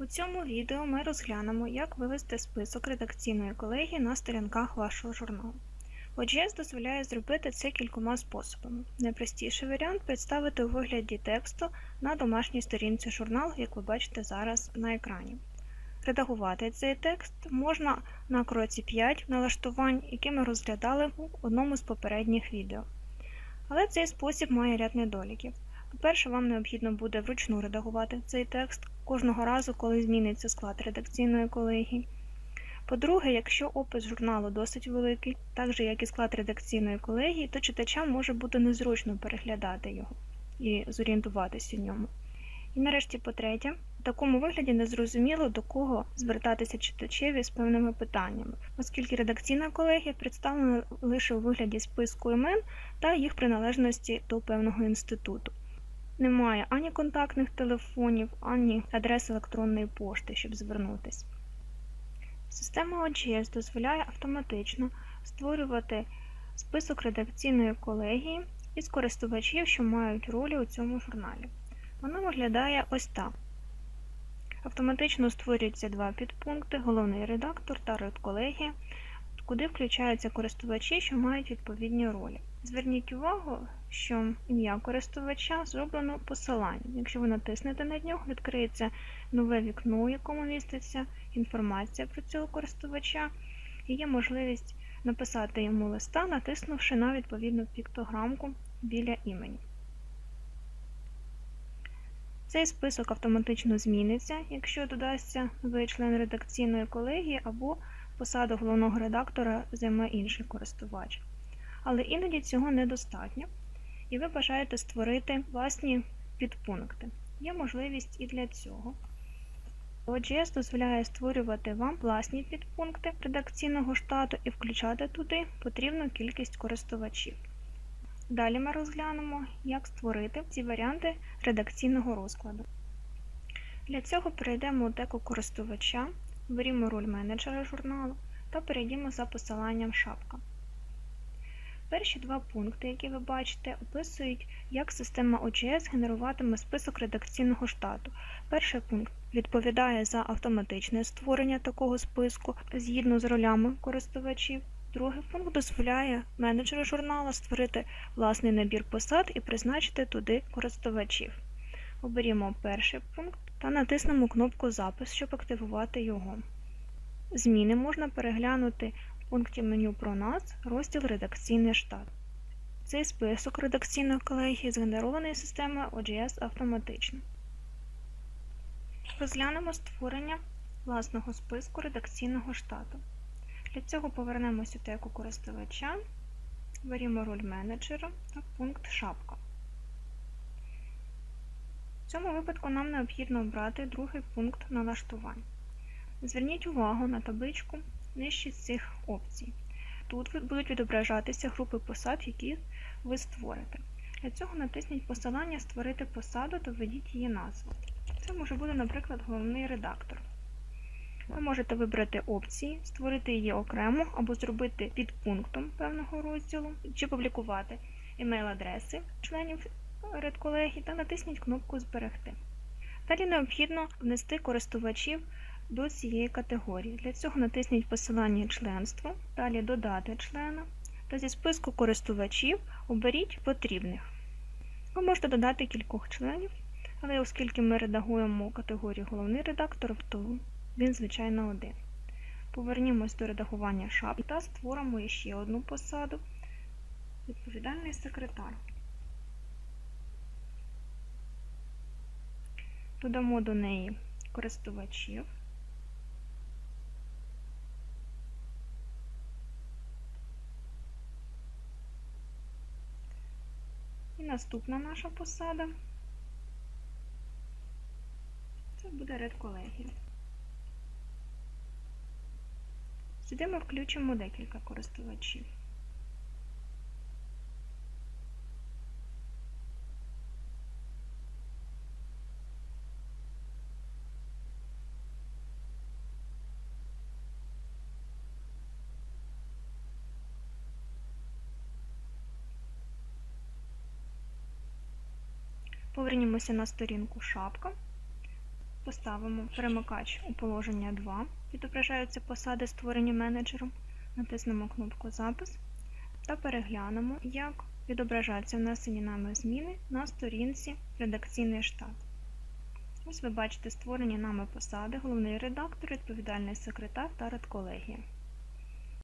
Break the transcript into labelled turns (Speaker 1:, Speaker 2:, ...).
Speaker 1: У цьому відео ми розглянемо, як вивести список редакційної колегії на сторінках вашого журналу. OGS дозволяє зробити це кількома способами. Найпростіший варіант представити у вигляді тексту на домашній сторінці журналу, як ви бачите зараз на екрані. Редагувати цей текст можна на кроці 5 налаштувань, які ми розглядали в одному з попередніх відео. Але цей спосіб має ряд недоліків. По-перше, вам необхідно буде вручну редагувати цей текст кожного разу, коли зміниться склад редакційної колегії. По-друге, якщо опис журналу досить великий, так же як і склад редакційної колегії, то читачам може бути незручно переглядати його і зорієнтуватися в ньому. І нарешті, по-третє, в такому вигляді незрозуміло до кого звертатися читачеві з певними питаннями, оскільки редакційна колегія представлена лише у вигляді списку імен та їх приналежності до певного інституту. Немає ані контактних телефонів, ані адрес електронної пошти, щоб звернутися. Система OGS дозволяє автоматично створювати список редакційної колегії із користувачів, що мають ролі у цьому журналі. Вона виглядає ось так. Автоматично створюються два підпункти головний редактор та редколегія, куди включаються користувачі, що мають відповідні ролі. Зверніть увагу, що ім'я користувача зроблено посиланням. Якщо ви натиснете на нього, відкриється нове вікно, у якому міститься інформація про цього користувача, і є можливість написати йому листа, натиснувши на відповідну піктограмку біля імені. Цей список автоматично зміниться, якщо додасться новий член редакційної колегії або посаду головного редактора займе інший користувач. Але іноді цього недостатньо, і ви бажаєте створити власні підпункти. Є можливість і для цього. OGS дозволяє створювати вам власні підпункти редакційного штату і включати туди потрібну кількість користувачів. Далі ми розглянемо, як створити ці варіанти редакційного розкладу. Для цього перейдемо у деку користувача, берімо роль менеджера журналу та перейдемо за посиланням шапка. Перші два пункти, які ви бачите, описують, як система OGS генеруватиме список редакційного штату. Перший пункт відповідає за автоматичне створення такого списку згідно з ролями користувачів. Другий пункт дозволяє менеджеру журналу створити власний набір посад і призначити туди користувачів. Оберімо перший пункт та натиснемо кнопку Запис, щоб активувати його. Зміни можна переглянути пункті меню про нас, розділ Редакційний штат. Цей список редакційної колегії згенерований системою OGS автоматично. Розглянемо створення власного списку редакційного штату. Для цього повернемося у теку користувача, берімо роль менеджера та пункт шапка. В цьому випадку нам необхідно обрати другий пункт налаштувань. Зверніть увагу на табличку нижче цих опцій. Тут будуть відображатися групи посад, які ви створите. Для цього натисніть посилання Створити посаду та введіть її назву. Це може бути, наприклад, головний редактор. Ви можете вибрати опції, створити її окремо або зробити підпунктом певного розділу, чи публікувати емейл-адреси членів редколегії та натисніть кнопку Зберегти. Далі необхідно внести користувачів до цієї категорії. Для цього натисніть посилання членство, далі Додати члена та зі списку користувачів оберіть потрібних. Ви можете додати кількох членів, але оскільки ми редагуємо категорію головний редактор, то він, звичайно, один. Повернімось до редагування шапки та створимо ще одну посаду відповідальний секретар. Додамо до неї користувачів. Наступна наша посада це буде редколегія. Сюди ми включимо декілька користувачів. Повернімося на сторінку шапка. поставимо перемикач у положення 2, відображаються посади, створені менеджером, натиснемо кнопку Запис та переглянемо, як відображаються внесені нами зміни на сторінці Редакційний штат. Ось ви бачите створені нами посади, головний редактор, відповідальний секретар та редколегія.